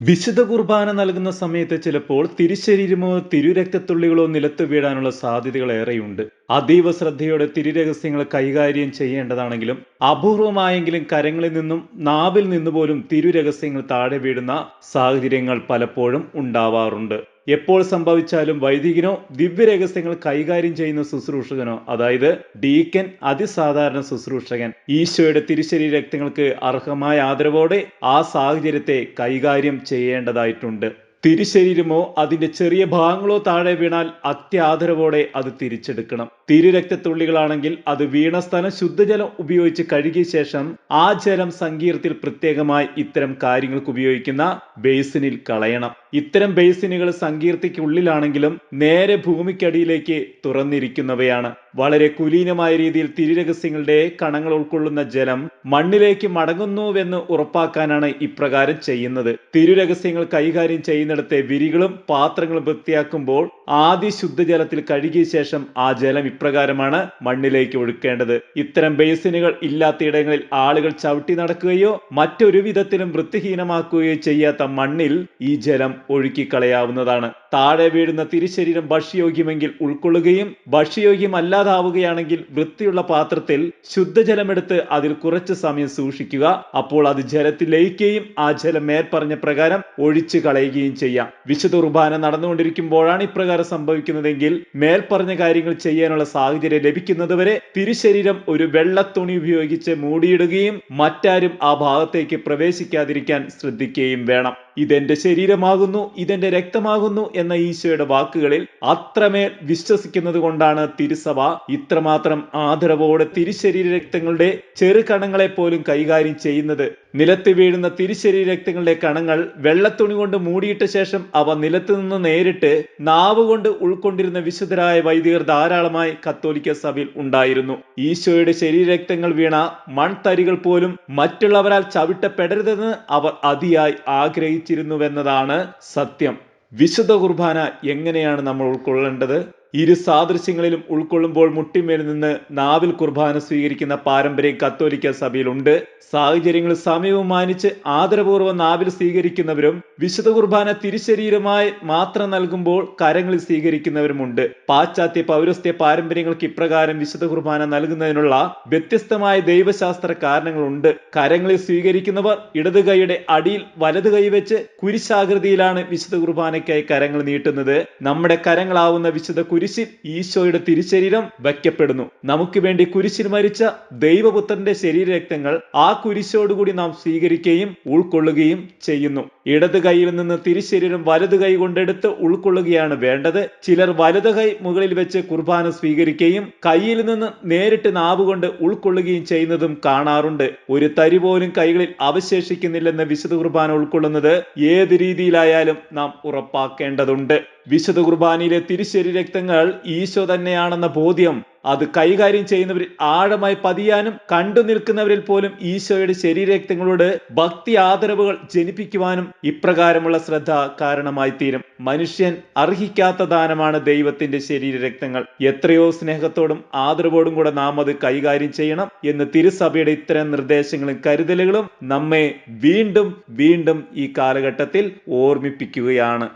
വിശുദ്ധ കുർബാന നൽകുന്ന സമയത്ത് ചിലപ്പോൾ തിരുശരീരമോ തിരുരക്തത്തുള്ളികളോ നിലത്ത് വീഴാനുള്ള സാധ്യതകൾ ഏറെയുണ്ട്. അതീവ ശ്രദ്ധയോടെ തിരുരഹസ്യങ്ങൾ കൈകാര്യം ചെയ്യേണ്ടതാണെങ്കിലും അപൂർവമായെങ്കിലും കരങ്ങളിൽ നിന്നും നാവിൽ നിന്നുപോലും തിരുരഹസ്യങ്ങൾ താഴെ വീഴുന്ന സാഹചര്യങ്ങൾ പലപ്പോഴും ഉണ്ടാവാറുണ്ട്. എപ്പോൾ സംഭവിച്ചാലും വൈദികനോ ദിവ്യരഹസ്യങ്ങൾ കൈകാര്യം ചെയ്യുന്ന ശുശ്രൂഷകനോ അതായത് ഡീക്കൻ അതിസാധാരണ ശുശ്രൂഷകൻ ഈശോയുടെ തിരുശരീര രക്തങ്ങൾക്ക് അർഹമായ ആദരവോടെ ആ സാഹചര്യത്തെ കൈകാര്യം ചെയ്യേണ്ടതായിട്ടുണ്ട്. തിരുശരീരമോ അതിന്റെ ചെറിയ ഭാഗങ്ങളോ താഴെ വീണാൽ അത്യാദരവോടെ അത് തിരിച്ചെടുക്കണം. തിരുരക്തത്തുള്ളികളാണെങ്കിൽ അത് വീണ സ്ഥലം ശുദ്ധജലം ഉപയോഗിച്ച് കഴുകിയ ശേഷം ആ ജലം സങ്കീർത്തിൽ പ്രത്യേകമായി ഇത്തരം കാര്യങ്ങൾക്ക് ഉപയോഗിക്കുന്ന ബേസിനിൽ കളയണം. ഇത്തരം ബേസിനുകൾ സങ്കീർത്തിക്കുള്ളിലാണെങ്കിലും നേരെ ഭൂമിക്കടിയിലേക്ക് തുറന്നിരിക്കുന്നവയാണ്. വളരെ കുലീനമായ രീതിയിൽ തിരിരഹസ്യങ്ങളുടെ കണങ്ങൾ ഉൾക്കൊള്ളുന്ന ജലം മണ്ണിലേക്ക് മടങ്ങുന്നുവെന്ന് ഉറപ്പാക്കാനാണ് ഇപ്രകാരം ചെയ്യുന്നത്. തിരുരഹസ്യങ്ങൾ കൈകാര്യം ചെയ്യുന്നിടത്തെ വിരികളും പാത്രങ്ങളും വൃത്തിയാക്കുമ്പോൾ ആദ്യ ശുദ്ധജലത്തിൽ കഴുകിയ ശേഷം ആ ജലം ഇപ്രകാരമാണ് മണ്ണിലേക്ക് ഒഴുക്കേണ്ടത്. ഇത്തരം ബേസിനുകൾ ഇല്ലാത്തയിടങ്ങളിൽ ആളുകൾ ചവിട്ടി നടക്കുകയോ മറ്റൊരു വിധത്തിലും വൃത്തിഹീനമാക്കുകയോ ചെയ്യാത്ത മണ്ണിൽ ഈ ജലം ഒഴുക്കിക്കളയാവുന്നതാണ്. താഴെ വീഴുന്ന തിരിശരീരം ഭക്ഷ്യയോഗ്യമെങ്കിൽ ഉൾക്കൊള്ളുകയും ഭക്ഷ്യയോഗ്യമല്ലാതാവുകയാണെങ്കിൽ വൃത്തിയുള്ള പാത്രത്തിൽ ശുദ്ധജലമെടുത്ത് അതിൽ കുറച്ച് സമയം സൂക്ഷിക്കുക. അപ്പോൾ അത് ജലത്തിൽ ലയിക്കുകയും ആ ജലം മേൽപ്പറഞ്ഞ പ്രകാരം ഒഴിച്ചു കളയുകയും ചെയ്യാം. വിശുദ്ധ കുർബാന നടന്നുകൊണ്ടിരിക്കുമ്പോഴാണ് ഇപ്രകാരം സംഭവിക്കുന്നതെങ്കിൽ മേൽപ്പറഞ്ഞ കാര്യങ്ങൾ ചെയ്യാനുള്ള സാഹചര്യം ലഭിക്കുന്നതുവരെ തിരുശരീരം ഒരു വെള്ളത്തുണി ഉപയോഗിച്ച് മൂടിയിടുകയും മറ്റാരും ആ ഭാഗത്തേക്ക് പ്രവേശിക്കാതിരിക്കാൻ ശ്രദ്ധിക്കുകയും വേണം. ഇതെന്റെ ശരീരമാകുന്നു ഇതെന്റെ രക്തമാകുന്നു എന്ന ഈശോയുടെ വാക്കുകളിൽ അത്രമേൽ വിശ്വസിക്കുന്നത് കൊണ്ടാണ് തിരുസഭ ഇത്രമാത്രം ആദരവോടെ തിരുശരീര രക്തങ്ങളുടെ ചെറുകണങ്ങളെ പോലും കൈകാര്യം ചെയ്യുന്നത്. നിലത്ത് വീഴുന്ന തിരുശരീര രക്തങ്ങളുടെ കണങ്ങൾ വെള്ളത്തുണി കൊണ്ട് മൂടിയിട്ട ശേഷം അവ നിലത്ത് നിന്ന് നേരിട്ട് നാവ് കൊണ്ട് ഉൾക്കൊണ്ടിരുന്ന വിശുദ്ധരായ വൈദികർ ധാരാളമായി കത്തോലിക്ക സഭയിൽ ഉണ്ടായിരുന്നു. ഈശോയുടെ ശരീരരക്തങ്ങൾ വീണ മൺതരികൾ പോലും മറ്റുള്ളവരാൽ ചവിട്ടപ്പെടരുതെന്ന് അവർ അതിയായി ആഗ്രഹിച്ചിരുന്നുവെന്നതാണ് സത്യം. വിശുദ്ധ കുർബാന എങ്ങനെയാണ് നമ്മൾ ഉൾക്കൊള്ളേണ്ടത്? ഇരു സാദൃശ്യങ്ങളിലും ഉൾക്കൊള്ളുമ്പോൾ മുട്ടിമേൽ നിന്ന് നാവിൽ കുർബാന സ്വീകരിക്കുന്ന പാരമ്പര്യം കത്തോലിക്ക സഭയിലുണ്ട്. സാഹചര്യങ്ങൾ സമയവും മാനിച്ച് ആദരപൂർവം നാവിൽ സ്വീകരിക്കുന്നവരും വിശുദ്ധ കുർബാന തിരിശരീരമായി മാത്രം നൽകുമ്പോൾ കരങ്ങളിൽ സ്വീകരിക്കുന്നവരുമുണ്ട്. പാശ്ചാത്യ പൗരസ്ത്യ പാരമ്പര്യങ്ങൾക്ക് ഇപ്രകാരം വിശുദ്ധ കുർബാന നൽകുന്നതിനുള്ള വ്യത്യസ്തമായ ദൈവശാസ്ത്ര കാരണങ്ങളുണ്ട്. കരങ്ങളിൽ സ്വീകരിക്കുന്നവർ ഇടത് കൈയുടെ അടിയിൽ വലത് കൈ വെച്ച് കുരിശാകൃതിയിലാണ് വിശുദ്ധ കുർബാനയ്ക്കായി കരങ്ങൾ നീട്ടുന്നത്. നമ്മുടെ കരങ്ങളാവുന്ന വിശുദ്ധ കുരിശിൽ ഈശോയുടെ തിരുശരീരം വയ്ക്കപ്പെടുന്നു. നമുക്ക് വേണ്ടി കുരിശിൽ മരിച്ച ദൈവപുത്രന്റെ ശരീരരക്തങ്ങൾ ആ കുരിശോടുകൂടി നാം സ്വീകരിക്കുകയും ഉൾക്കൊള്ളുകയും ചെയ്യുന്നു. ഇടത് കൈയിൽ നിന്ന് തിരുശരീരം വലത് കൈ കൊണ്ടെടുത്ത് ഉൾക്കൊള്ളുകയാണ് വേണ്ടത്. ചിലർ വലത് കൈ മുകളിൽ വെച്ച് കുർബാന സ്വീകരിക്കുകയും കയ്യിൽ നിന്ന് നേരിട്ട് നാവ് കൊണ്ട് ഉൾക്കൊള്ളുകയും ചെയ്യുന്നതും കാണാറുണ്ട്. ഒരു തരി പോലും കൈകളിൽ അവശേഷിക്കുന്നില്ലെന്ന് വിശുദ്ധ കുർബാന ഉൾക്കൊള്ളുന്നത് ഏത് രീതിയിലായാലും നാം ഉറപ്പാക്കേണ്ടതുണ്ട്. വിശുദ്ധ കുർബാനയിലെ തിരിശ്ശേരി രക്തങ്ങൾ ഈശോ തന്നെയാണെന്ന ബോധ്യം. അത് കൈകാര്യം ചെയ്യുന്നവരിൽ ആഴമായി പതിയാനും കണ്ടു നിൽക്കുന്നവരിൽ പോലും ഈശോയുടെ ശരീരരക്തങ്ങളോട് ഭക്തി ആദരവുകൾ ജനിപ്പിക്കുവാനും ഇപ്രകാരമുള്ള ശ്രദ്ധ കാരണമായി തീരും. മനുഷ്യൻ അർഹിക്കാത്ത ദാനമാണ് ദൈവത്തിന്റെ ശരീരരക്തങ്ങൾ. എത്രയോ സ്നേഹത്തോടും ആദരവോടും കൂടെ നാം അത് കൈകാര്യം ചെയ്യണം എന്ന് തിരുസഭയുടെ ഇത്തരം നിർദ്ദേശങ്ങളും കരുതലുകളും നമ്മെ വീണ്ടും വീണ്ടും ഈ കാലഘട്ടത്തിൽ ഓർമ്മിപ്പിക്കുകയാണ്.